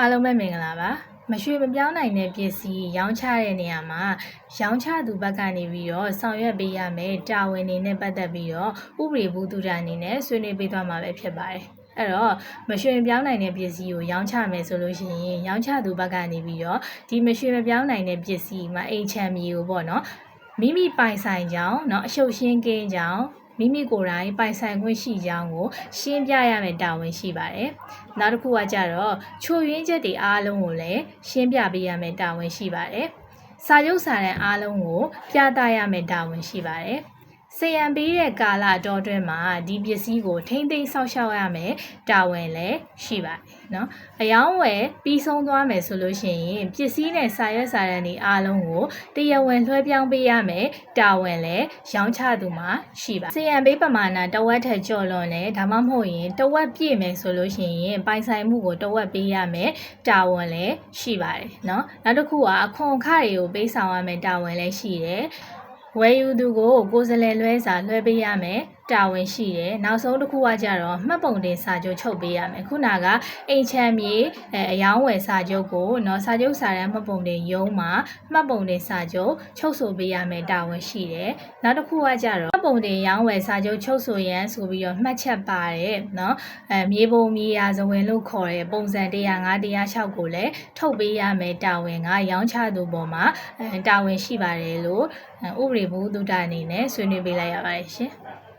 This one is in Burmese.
အားလုံးပဲမင်္ဂလာပါမရွှေမပြောင်းနိုင်တဲ့ပစ္စည်းရောင်းချတဲ့နေရာမှာရောင်းချသူဘက်ကနေပြီးတော့ဆောင်ရွက်ပေးရမယ်တာဝန်တွေနဲ့ပတ်သက်ပြီးတော့ဥပဒေဘူးသူတာအနေနဲ့ဆွေးနွေးပေးသွားမှာပဲဖြစ်ပါတယ်အဲ့တော့မရွှေမပြောင်းနိုင်တဲ့ပစ္စည်းကိုရောင်းချမယ်ဆိုလို့ရှိရင်ရောင်းချသူဘက်ကနေပြီးတော့ဒီမရွှေမပြောင်းနိုင်တဲ့ပစ္စည်းမှာအိမ်ချမ်းမြေကိုပေါ့နော်မိမိပိုင်ဆိုင်ကြောင်းเนาะအရှုပ်ရှင်းကင်းကြောင်း မိမိကိုယ်တိုင်ပိုင်ဆိုင်ခွင့်ရှိကြောင်းကိုရှင်းပြရမယ်တာဝန်ရှိပါတယ်။နောက်တစ်ခုကကြတော့ချိုရင်းချက်တွေအားလုံးကိုလည်းရှင်းပြပေးရမယ်တာဝန်ရှိပါတယ်။စာရုပ်စာတမ်းအားလုံးကိုပြသရမယ်တာဝန်ရှိပါတယ်။ စေရန်ပေးတဲ့ကာလအတော်အတွင်းမှာဒီပစ္စည်းကို ထိမ့်သိမ်းဆောက်ရှောက်ရမယ်တာဝန်လည်းရှိပါတယ်နော်။အယောင်းဝယ်ပြီးဆုံးသွားမယ်ဆိုလို့ရှိရင်ပစ္စည်းနဲ့စာရွက်စာတမ်းတွေအားလုံးကိုတရားဝင်လွှဲပြောင်းပေးရမယ်တာဝန်လည်းရောင်းချသူမှာရှိပါစေရန်ပေးပမာဏတဝက်ထက်ကျော်လွန်တယ်ဒါမှမဟုတ်ရင်တဝက်ပြည့်မယ်ဆိုလို့ရှိရင်ပိုင်ဆိုင်မှုကိုတဝက်ပေးရမယ်တာဝန်လည်းရှိပါတယ်နော်နောက်တစ်ခုကအခွန်အခတွေကိုပေးဆောင်ရမယ်တာဝန်လည်းရှိတယ် ဝယ်ယူသူကိုကိုယ်စလဲလွဲစာလွှဲပေးရမယ် တာဝန်ရှိတယ်နောက်ဆုံးတစ်ခုကကြတော့မှတ်ပုံတင်စာချုပ်ချုပ်ပေးရမယ်ခုနကအိမ်ချမ်းမြေအဲအယောင်းဝယ်စာချုပ်ကိုနော်စာချုပ်စာတမ်းမှတ်ပုံတင်ရုံးမှာမှတ်ပုံတင်စာချုပ်ချုပ်ဆိုပေးရမယ်တာဝန်ရှိတယ်နောက်တစ်ခုကကြတော့မှတ်ပုံတင်ရောင်းဝယ်စာချုပ်ချုပ်ဆိုရန်ဆိုပြီးတော့မှတ်ချက်ပါတယ်နော်အဲမြေပုံမြေယာဇဝင်လို့ခေါ်တဲ့ပုံစံ105 106ကိုလည်းထုတ်ပေးရမယ်တာဝန်ကရောင်းချသူပေါ်မှာတာဝန်ရှိပါတယ်လို့ဥပဒေဘုဒ္ဓအနေနဲ့ဆွေးနွေးပေးလိုက်ရပါတယ်ရှင်။